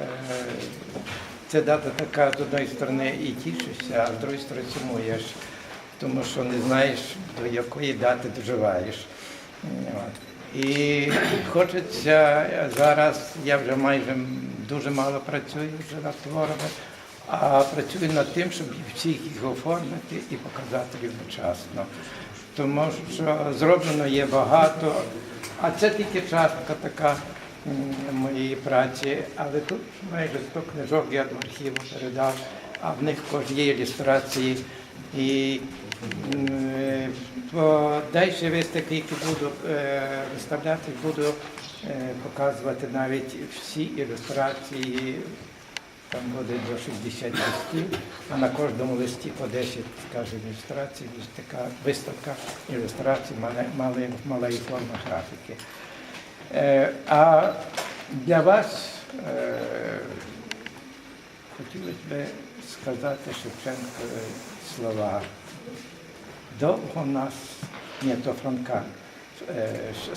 е, ця дата така з одної сторони і тішишся, а з другої сторони сумуєш, тому що не знаєш, до якої дати доживаєш. І хочеться зараз, я вже майже дуже мало працюю вже над творами, а працюю над тим, щоб всіх їх оформити і показати рівночасно. Тому що зроблено є багато, а це тільки частка така моєї праці, але тут майже 100 книжок я до архіву передав, а в них є ілюстрації. І м, по далі виставки, які буду е, виставляти, буду е, показувати навіть всі ілюстрації. Там буде до 60 листів, а на кожному листі по 10, скаже, ілюстрацій, виставка ілюстрацій мале- мале- малої форми графіки. А для вас хотілося б сказати Шевченкові слова. Довго нас, ні, то Франка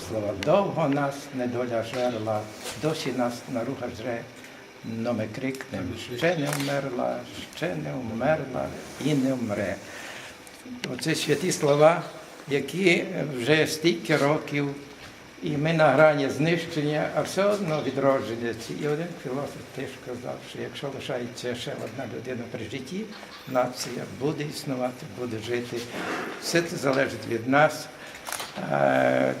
слова, довго нас недоля жерла, досі нас наруга жре, но ми крикнем, ще не вмерла, ще не вмерла і не вмре. Оце святі слова, які вже стільки років, і ми на грані знищення, а все одно відродження. І один філософ теж казав, що якщо лишається ще одна людина при житті, нація буде існувати, буде жити. Все це залежить від нас. Е,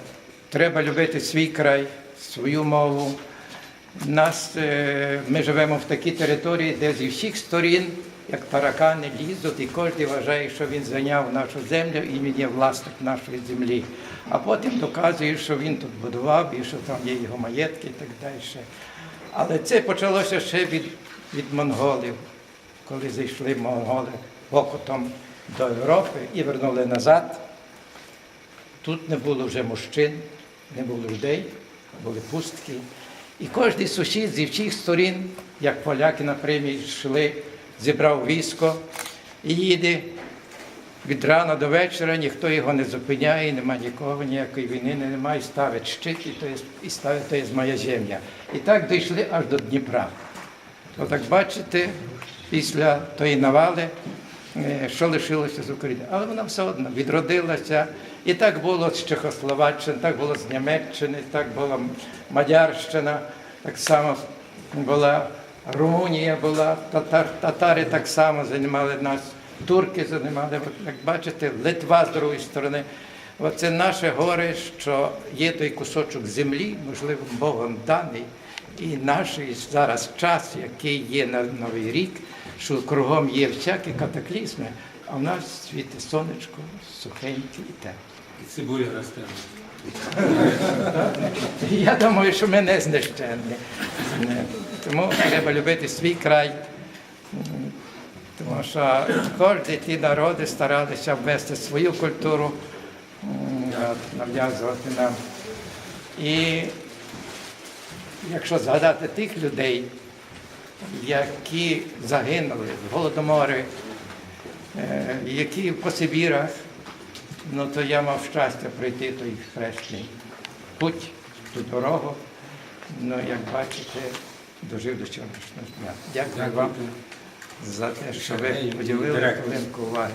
Треба любити свій край, свою мову. Нас, е, ми живемо в такій території, де зі всіх сторін, як таракани, лізуть, і кожен вважає, що він зайняв нашу землю і він є власник нашої землі. А потім доказує, що він тут будував і що там є його маєтки і так далі. Але це почалося ще від, від монголів, коли зайшли монголи покотом до Європи і вернули назад. Тут не було вже мужчин, не було людей, були пустки. І кожен сусід зі всіх сторін, як поляки на премії йшли, зібрав військо і їде від рана до вечора, ніхто його не зупиняє, немає нікого, ніякої війни немає, ставить щит, і то є, і ставить то є моя земля. І так дійшли аж до Дніпра. Отак бачите, після тої навали, е, що лишилося з України. Але вона все одно відродилася. І так було з Чехословаччини, так було з Німеччини, так була Мадярщина, так само була Румунія була, татар, татари так само займали нас, турки займали, От, як бачите, Литва з другої сторони. Оце наше горе, що є той кусочок землі, можливо, Богом даний, і наш зараз час, який є на Новий рік, що кругом є всякі катаклізми, а в нас світить сонечко, сухеньке і тепле. І цибуля росте. Я думаю, що ми не знищенні. Тому треба любити свій край. Тому що кожні ті народи старалися ввести свою культуру, нав'язувати нам. І якщо згадати тих людей, які загинули в голодоморі, е, які по Сибірах, ну то я мав щастя пройти той хресний путь, ту дорогу. Ну, як бачите, дожив до сьогоднішнього дня. Дякую вам за те, що ви поділили хвилинку уваги.